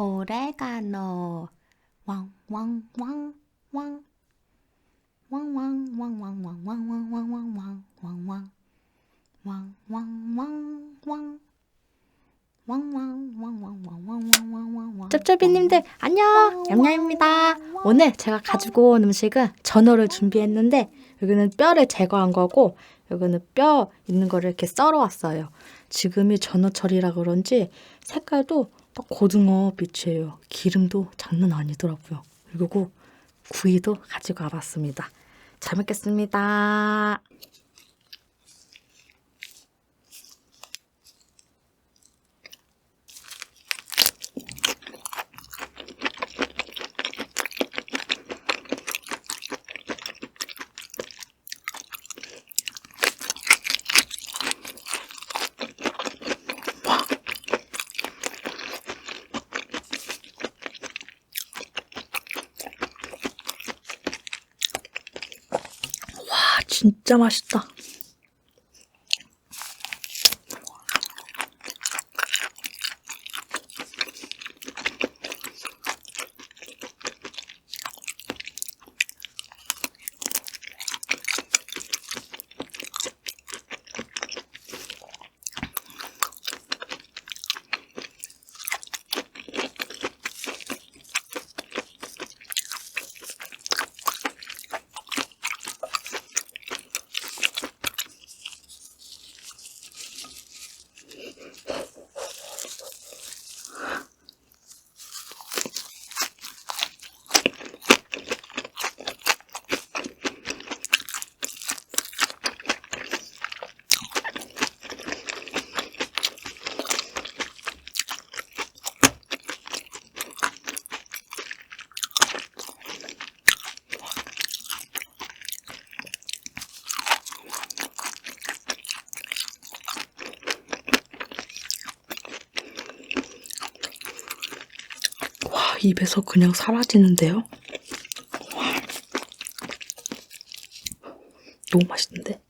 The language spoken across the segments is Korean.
오레가노 왕왕왕왕 왕왕왕왕왕왕왕왕왕왕왕왕 왕 왕왕왕왕 왕왕왕왕왕왕 왕왕왕왕 쩝쩝이님들 안녕 얌얌입니다 오늘 제가 가지고 온 음식은 전어를 준비했는데 여기는 뼈를 제거한 거고 여기는 뼈 있는 거를 이렇게 썰어 왔어요 지금이 전어철이라 그런지 색깔도 딱 고등어 빛이에요. 기름도 장난 아니더라고요. 그리고 구이도 가지고 와봤습니다. 잘 먹겠습니다 진짜 맛있다 와 입에서 그냥 사라지는데요 와. 너무 맛있는데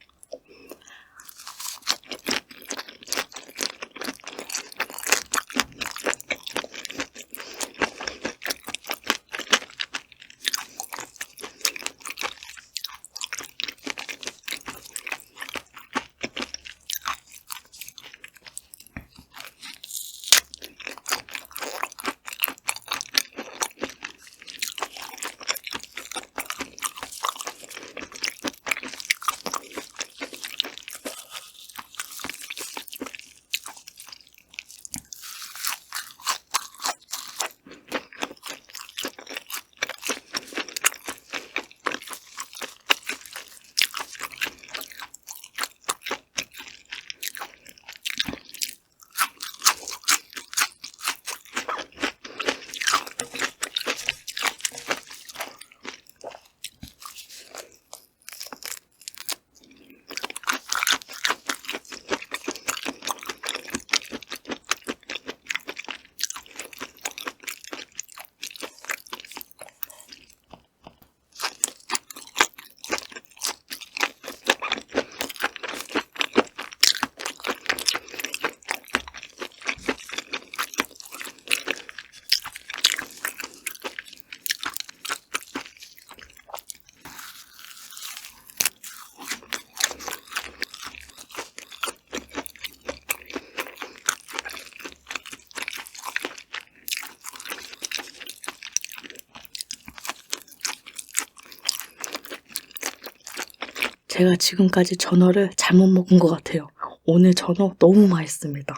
제가 지금까지 전어를 잘못 먹은 것 같아요. 오늘 전어 너무 맛있습니다.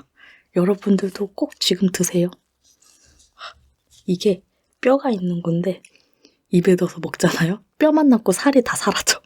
여러분들도 꼭 지금 드세요. 이게 뼈가 있는 건데 입에 넣어서 먹잖아요. 뼈만 남고 살이 다 사라져.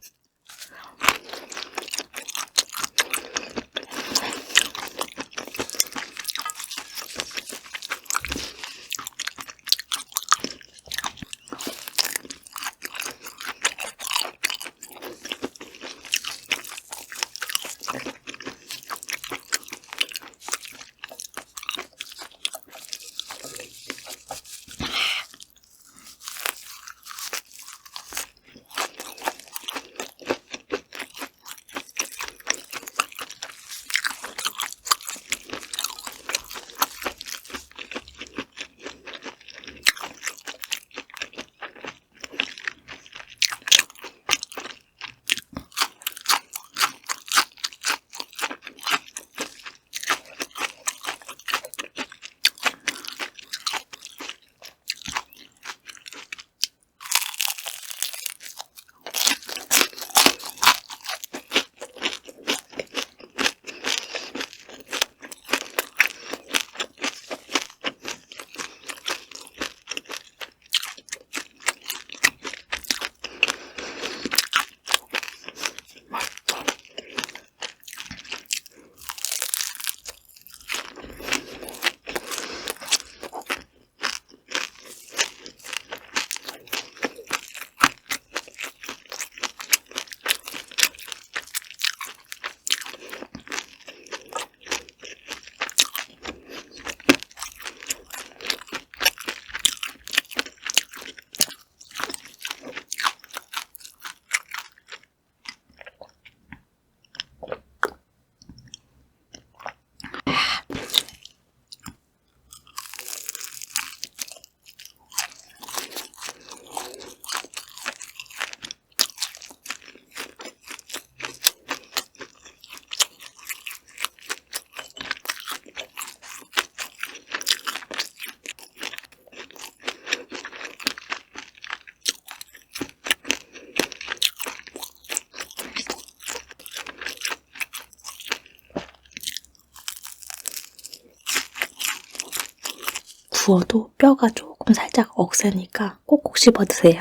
구워도 뼈가 조금 살짝 억세니까 꼭꼭 씹어 드세요.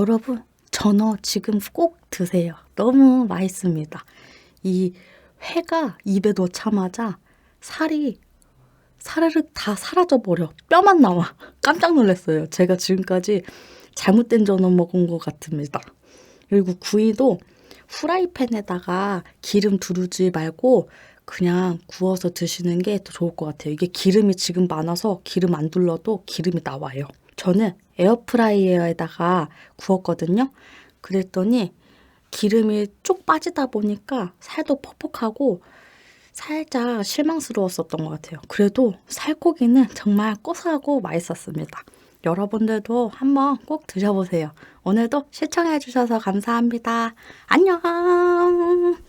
여러분, 전어 지금 꼭 드세요. 너무 맛있습니다. 이 회가 입에 넣자마자 살이 사르륵 다 사라져 버려. 뼈만 나와. 깜짝 놀랐어요. 제가 지금까지 잘못된 전어 먹은 것 같습니다. 그리고 구이도 후라이팬에다가 기름 두르지 말고 그냥 구워서 드시는 게 더 좋을 것 같아요. 이게 기름이 지금 많아서 기름 안 둘러도 기름이 나와요. 저는 에어프라이어에다가 구웠거든요. 그랬더니 기름이 쭉 빠지다 보니까 살도 퍽퍽하고 살짝 실망스러웠었던 것 같아요. 그래도 살코기는 정말 고소하고 맛있었습니다. 여러분들도 한번 꼭 드셔보세요. 오늘도 시청해주셔서 감사합니다. 안녕!